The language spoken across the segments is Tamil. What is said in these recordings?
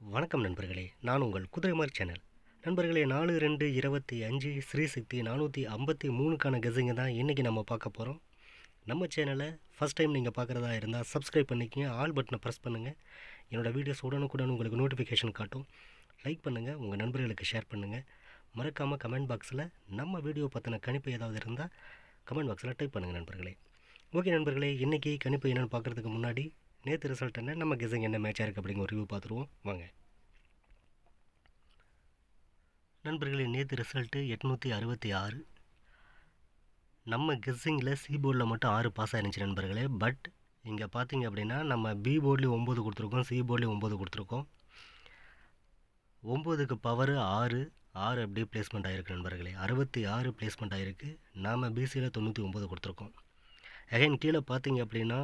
வணக்கம் நண்பர்களே நான் உங்கள் குதிரைமார் சேனல். நண்பர்களே நாலு ரெண்டு இருபத்தி அஞ்சு ஸ்ரீசக்தி நானூற்றி ஐம்பத்தி மூணுக்கான கெஸிங்க தான் இன்றைக்கி நம்ம பார்க்க போகிறோம் நம்ம சேனலை ஃபஸ்ட் டைம் நீங்கள் பார்க்குறதா இருந்தால் சப்ஸ்கிரைப் பண்ணிக்கங்க ஆல் பட்டனை ப்ரெஸ் பண்ணுங்கள் என்னோடய வீடியோஸ் உடனுக்குடன் உங்களுக்கு நோட்டிஃபிகேஷன் காட்டும். லைக் பண்ணுங்கள் உங்கள் நண்பர்களுக்கு ஷேர் பண்ணுங்கள் மறக்காமல் கமெண்ட் பாக்ஸில் நம்ம வீடியோ பற்றின கணிப்பு ஏதாவது இருந்தால் கமெண்ட் பாக்ஸில் டைப் பண்ணுங்கள் நண்பர்களே. ஓகே நண்பர்களே இன்றைக்கி கணிப்பு என்னென்னு பார்க்குறதுக்கு முன்னாடி நேற்று ரிசல்ட் என்ன? நம்ம கெஸிங் என்ன மேட்சாக இருக்குது அப்படிங்கிற ஒரு ரிவ்யூ பார்த்துருவோம். வாங்க. நண்பர்களே நேற்று ரிசல்ட்டு எட்நூற்றி அறுபத்தி ஆறு. நம்ம கெஸ்ஸிங்கில் சி போர்டில் மட்டும் ஆறு பாஸ் ஆயிருந்துச்சு நண்பர்களே. பட் இங்கே பார்த்தீங்க அப்படின்னா நம்ம பி போர்ட்லேயும் ஒம்பது கொடுத்துருக்கோம் சி போர்ட்லேயும் ஒம்பது கொடுத்துருக்கோம். ஒம்போதுக்கு பவர் ஆறு ஆறு அப்படியே பிளேஸ்மெண்ட் ஆகிருக்கு நண்பர்களே. அறுபத்தி ஆறு பிளேஸ்மெண்ட் ஆகிருக்கு நாம் பிசியில் தொண்ணூற்றி ஒம்பது கொடுத்துருக்கோம். அகைன் கீழே பார்த்தீங்க அப்படின்னா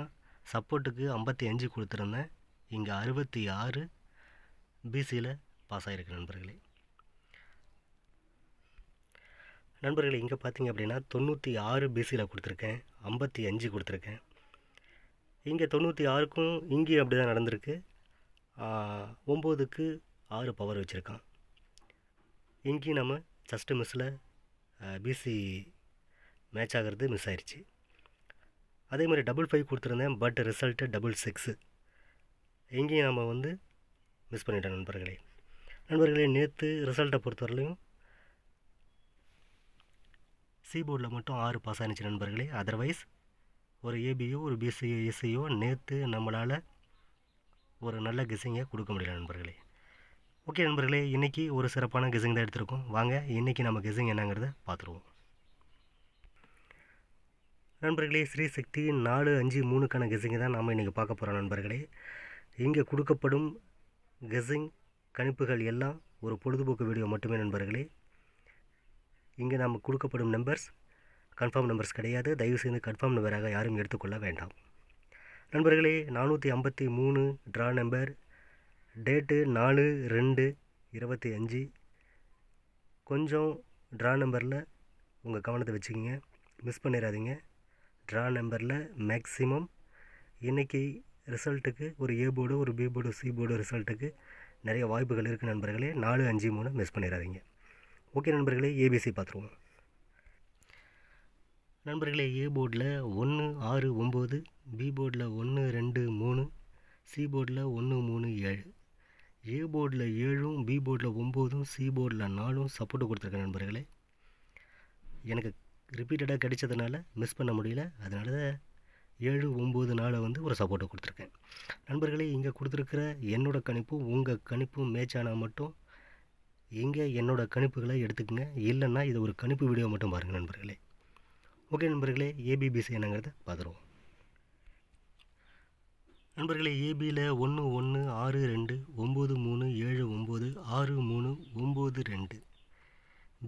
சப்போர்ட்டுக்கு ஐம்பத்தி அஞ்சு கொடுத்துருந்தேன். இங்கே அறுபத்தி ஆறு பிசியில் பாஸ் ஆகிருக்கு நண்பர்களே. நண்பர்களே இங்கே பார்த்தீங்க அப்படின்னா தொண்ணூற்றி ஆறு பிசியில் கொடுத்துருக்கேன். ஐம்பத்தி அஞ்சு கொடுத்துருக்கேன். இங்கே தொண்ணூற்றி ஆறுக்கும் இங்கேயும் அப்படி தான் நடந்திருக்கு ஒம்போதுக்கு ஆறு பவர் வச்சுருக்கான். இங்கேயும் நம்ம ஜஸ்ட்டு மிஸ்ஸில் பிசி மேட்ச் ஆகிறது மிஸ் ஆயிடுச்சு அதே மாதிரி டபுள் ஃபைவ் கொடுத்துருந்தேன் பட் ரிசல்ட்டு டபுள் சிக்ஸு எங்கேயும் நம்ம வந்து மிஸ் பண்ணிட்டோம் நண்பர்களே. நண்பர்களே நேற்று ரிசல்ட்டை பொறுத்தவரையிலையும் சி போர்டில் மட்டும் ஆறு பாஸ் ஆனிச்சு நண்பர்களே. அதர்வைஸ் ஒரு ஏபியோ ஒரு பிசியோ எஸ்சியோ நேற்று நம்மளால் ஒரு நல்ல கெஸிங்கை கொடுக்க முடியல நண்பர்களே. ஓகே நண்பர்களே இன்றைக்கி ஒரு சிறப்பான கெஸிங் தான் எடுத்திருக்கோம். வாங்க இன்றைக்கி நம்ம கெஸிங் என்னங்கிறத பார்த்துருவோம். நண்பர்களே ஸ்ரீசக்தி நாலு அஞ்சு மூணுக்கான கெஸிங்கை தான் நாம் இன்றைக்கி பார்க்க போகிறோம் நண்பர்களே. இங்கே கொடுக்கப்படும் கெஸிங் கணிப்புகள் எல்லாம் ஒரு பொழுதுபோக்கு வீடியோ மட்டுமே நண்பர்களே. இங்கே நாம் கொடுக்கப்படும் நம்பர்ஸ் கன்ஃபார்ம் நம்பர்ஸ் கிடையாது. தயவு செய்து கன்ஃபார்ம் நம்பராக யாரும் எடுத்துக்கொள்ள வேண்டாம். நண்பர்களே நானூற்றி ஐம்பத்தி மூணு ட்ரா நம்பர் டேட்டு நாலு ரெண்டு இருபத்தி அஞ்சு. கொஞ்சம் ட்ரா நம்பரில் உங்கள் கவனத்தை வச்சுக்கிங்க. மிஸ் பண்ணிடாதீங்க. ட்ரா நம்பரில் மேக்ஸிமம் இன்றைக்கி ரிசல்ட்டுக்கு ஒரு ஏ போர்டு ஒரு பி போர்டு சி போர்டு ரிசல்ட்டுக்கு நிறைய வாய்ப்புகள் இருக்குது நண்பர்களே. நாலு அஞ்சு மூணு மிஸ் பண்ணிடாதீங்க ஓகே நண்பர்களே ஏபிசி பார்த்துருவோம். நண்பர்களே ஏ போர்டில் ஒன்று ஆறு ஒம்பது பி போர்டில் ஒன்று ரெண்டு மூணு சி போர்டில் ஒன்று மூணு ஏழு. ஏ போர்டில் ஏழும் பி போர்டில் ஒம்போதும் சி போர்டில் நாலும் சப்போர்ட்டு கொடுத்துருக்கேன் நண்பர்களே. எனக்கு ரிப்பீட்டடாக கிடைச்சதுனால மிஸ் பண்ண முடியல. அதனால ஏழு ஒம்பது நாளை வந்து ஒரு சப்போர்ட்டை கொடுத்துருக்கேன். நண்பர்களே இங்கே கொடுத்துருக்கிற என்னோடய கணிப்பும் உங்கள் கணிப்பும் மேட்ச் ஆனால் மட்டும் இங்கே என்னோடய கணிப்புகளை எடுத்துக்கங்க. இல்லைன்னா இது ஒரு கணிப்பு வீடியோ மட்டும் பாருங்கள் நண்பர்களே. ஓகே நண்பர்களே ஏபிபிசி என்னங்கிறத பார்த்துருவோம். நண்பர்களே ஏபியில் ஒன்று ஒன்று ஆறு ரெண்டு ஒம்பது மூணு ஏழு ஒம்பது ஆறு மூணு ஒம்பது ரெண்டு.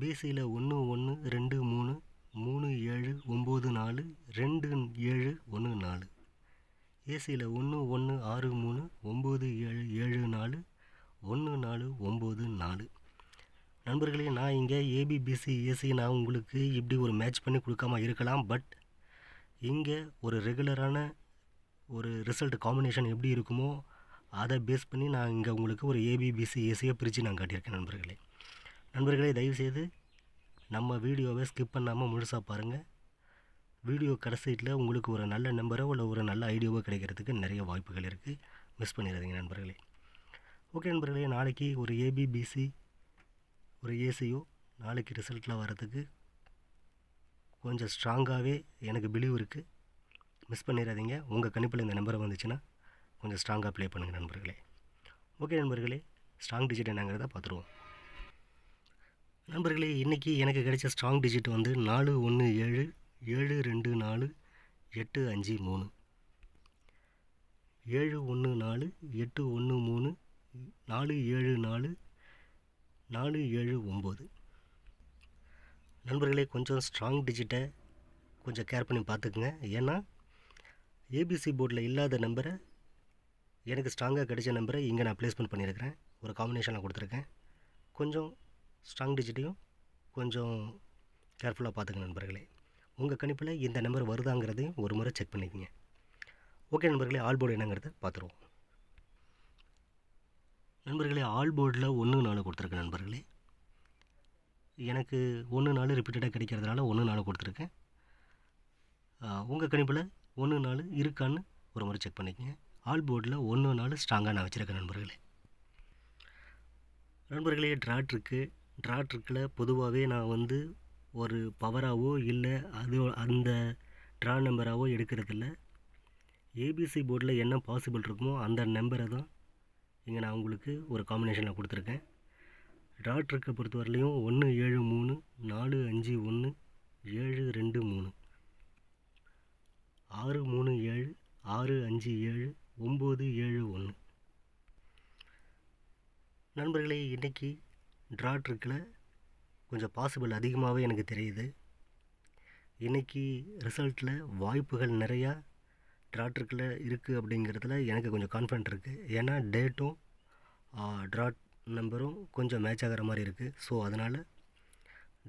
பிசியில் ஒன்று ஒன்று ரெண்டு மூணு மூணு ஏழு ஒம்பது நாலு ரெண்டு ஏழு ஒன்று நாலு. ஏசியில் ஒன்று ஒன்று ஆறு மூணு ஒம்பது ஏழு ஏழு நாலு ஒன்று நாலு ஒம்பது நாலு. நண்பர்களே நான் இங்கே ஏபிபிசி ஏசி நான் உங்களுக்கு இப்படி ஒரு மேட்ச் பண்ணி கொடுக்காம இருக்கலாம் பட் இங்கே ஒரு ரெகுலரான ஒரு ரிசல்ட் காம்பினேஷன் எப்படி இருக்குமோ அதை பேஸ் பண்ணி நான் இங்கே உங்களுக்கு ஒரு ஏபிபிசி ஏசியை பிரித்து நான் காட்டியிருக்கேன் நண்பர்களே. நண்பர்களே தயவுசெய்து நம்ம வீடியோவை ஸ்கிப் பண்ணாமல் முழுசாக பாருங்கள் வீடியோ கடைசியில் உங்களுக்கு ஒரு நல்ல நம்பரோ இல்லை ஒரு நல்ல ஐடியாவோ கிடைக்கிறதுக்கு நிறைய வாய்ப்புகள் இருக்குது மிஸ் பண்ணிடாதீங்க நண்பர்களே. ஓகே நண்பர்களே நாளைக்கு ஒரு ஏபிபிசி ஒரு ஏசியோ நாளைக்கு ரிசல்ட்டில் வரத்துக்கு கொஞ்சம் ஸ்ட்ராங்காகவே எனக்கு பிலீவ் இருக்குது மிஸ் பண்ணிடாதீங்க. உங்கள் கணிப்பில் இந்த நம்பர் வந்துச்சுன்னா கொஞ்சம் ஸ்ட்ராங்காக ப்ளே பண்ணுங்கள் நண்பர்களே. ஓகே நண்பர்களே ஸ்ட்ராங் டிஜிட் என்னங்கிறத பார்த்துருவோம். நண்பர்களே இன்றைக்கி எனக்கு கிடைச்ச ஸ்ட்ராங் டிஜிட் வந்து நாலு ஒன்று ஏழு ஏழு ரெண்டு நாலு எட்டு அஞ்சு மூணு. ஏழு ஒன்று நாலு எட்டு ஒன்று மூணு நாலு ஏழு நாலு நாலு ஏழு ஒம்பது. நண்பர்களே கொஞ்சம் ஸ்ட்ராங் டிஜிட்டை கொஞ்சம் கேர் பண்ணி பார்த்துக்குங்க. ஏன்னா ஏபிசி போர்டில் இல்லாத நம்பரை எனக்கு ஸ்ட்ராங்காக கிடைச்ச நம்பரை இங்கே நான் ப்ளேஸ்மெண்ட் பண்ணியிருக்கிறேன். ஒரு காம்பினேஷனில் கொடுத்துருக்கேன். கொஞ்சம் ஸ்ட்ராங் டிஜிட்டையும் கொஞ்சம் கேர்ஃபுல்லாக பார்த்துங்க நண்பர்களே. உங்கள் கணிப்பில் இந்த நம்பர் வருதாங்கிறதையும் ஒரு முறை செக் பண்ணிக்கங்க. ஓகே நண்பர்களே ஆல் போர்டு என்னங்கிறத பார்த்துருவோம். நண்பர்களே ஆல் போர்டில் ஒன்று நாலு கொடுத்துருக்கேன் நண்பர்களே. எனக்கு ஒன்று நாலு ரிப்பீட்டடாக கிடைக்கிறதுனால ஒன்று நாலு கொடுத்துருக்கேன். உங்கள் கணிப்பில் ஒன்று நாலு இருக்கான்னு ஒரு முறை செக் பண்ணிக்கங்க. ஆல் போர்டில் ஒன்று நாலு ஸ்ட்ராங்காக நான் வச்சுருக்கேன் நண்பர்களே. நண்பர்களே ட்ராட் இருக்குது ட்ராட்ருக்கில் பொதுவாகவே நான் வந்து ஒரு பவராகவோ இல்லை அது அந்த ட்ரா நம்பராகவோ எடுக்கிறதில்ல. ஏபிசி போர்டில் என்ன பாசிபிள் இருக்குமோ அந்த நம்பரை தான் இங்கே நான் உங்களுக்கு ஒரு காம்பினேஷனில் கொடுத்துருக்கேன். ட்ராட்ருக்கை பொறுத்தவரையிலையும் ஒன்று ஏழு மூணு நாலு அஞ்சு ஒன்று ஏழு ரெண்டு மூணு. ஆறு மூணு ஏழு ஆறு அஞ்சு ஏழு ஒம்பது ஏழு ஒன்று நண்பர்களே இன்றைக்கி ட்ரா ட்ரிக்கில் கொஞ்சம் பாசிபிள் அதிகமாகவே எனக்கு தெரியுது. இன்றைக்கி ரிசல்ட்டில் வாய்ப்புகள் நிறையா ட்ரா ட்ரிக்கில் இருக்குது அப்படிங்கிறதுல எனக்கு கொஞ்சம் கான்ஃபிடென்ட் இருக்குது ஏன்னா டேட்டும் ட்ரா நம்பரும் கொஞ்சம் மேட்ச் ஆகிற மாதிரி இருக்குது ஸோ அதனால்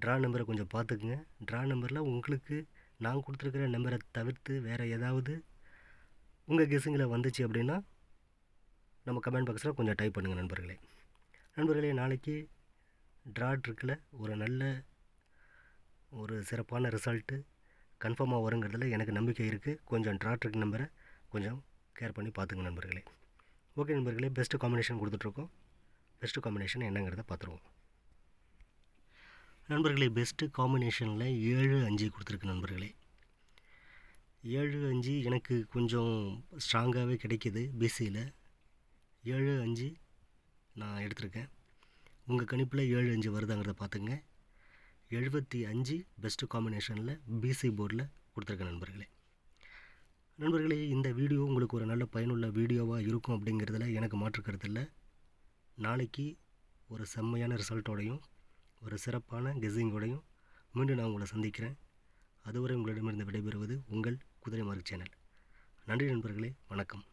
ட்ரா நம்பரை கொஞ்சம் பார்த்துக்குங்க. ட்ரா நம்பரில் உங்களுக்கு நான் கொடுத்துருக்குற நம்பரை தவிர்த்து வேறு ஏதாவது உங்கள் கெஸுங்கில் வந்துச்சு அப்படின்னா நம்ம கமெண்ட் பாக்ஸில் கொஞ்சம் டைப் பண்ணுங்கள் நண்பர்களே. நண்பர்களே நாளைக்கு ட்ராட்ருக்கில் ஒரு நல்ல ஒரு சிறப்பான ரிசல்ட்டு கன்ஃபார்மாக வருங்கிறதுல எனக்கு நம்பிக்கை இருக்குது கொஞ்சம் ட்ராட்ரிக் நம்பரை கொஞ்சம் கேர் பண்ணி பார்த்துங்க நண்பர்களே. ஓகே நண்பர்களே பெஸ்ட்டு காம்பினேஷன் கொடுத்துட்ருக்கோம். பெஸ்ட்டு காம்பினேஷன் என்னங்கிறத பார்த்துருவோம். நண்பர்களே பெஸ்ட்டு காம்பினேஷனில் ஏழு அஞ்சு கொடுத்துருக்கு நண்பர்களே. ஏழு அஞ்சு எனக்கு கொஞ்சம் ஸ்ட்ராங்காகவே கிடைக்கிது பிசியில் ஏழு அஞ்சு நான் எடுத்திருக்கேன். உங்கள் கணிப்பில் ஏழு அஞ்சு வருதாங்கிறத பார்த்துங்க எழுபத்தி அஞ்சு பெஸ்ட்டு காம்பினேஷனில் பிசி போர்டில் கொடுத்துருக்கேன் நண்பர்களே. நண்பர்களே இந்த வீடியோ உங்களுக்கு ஒரு நல்ல பயனுள்ள வீடியோவாக இருக்கும் அப்படிங்கிறதுல எனக்கு மாற்றுக்கிறது இல்லை. நாளைக்கு ஒரு செம்மையான ரிசல்ட்டோடையும் ஒரு சிறப்பான கெஸிங்கோடையும் மீண்டும் நான் உங்களை சந்திக்கிறேன். அதுவரை உங்களிடமிருந்து விடைபெறுவது உங்கள் குதிரை மார்க் சேனல். நன்றி நண்பர்களே வணக்கம்.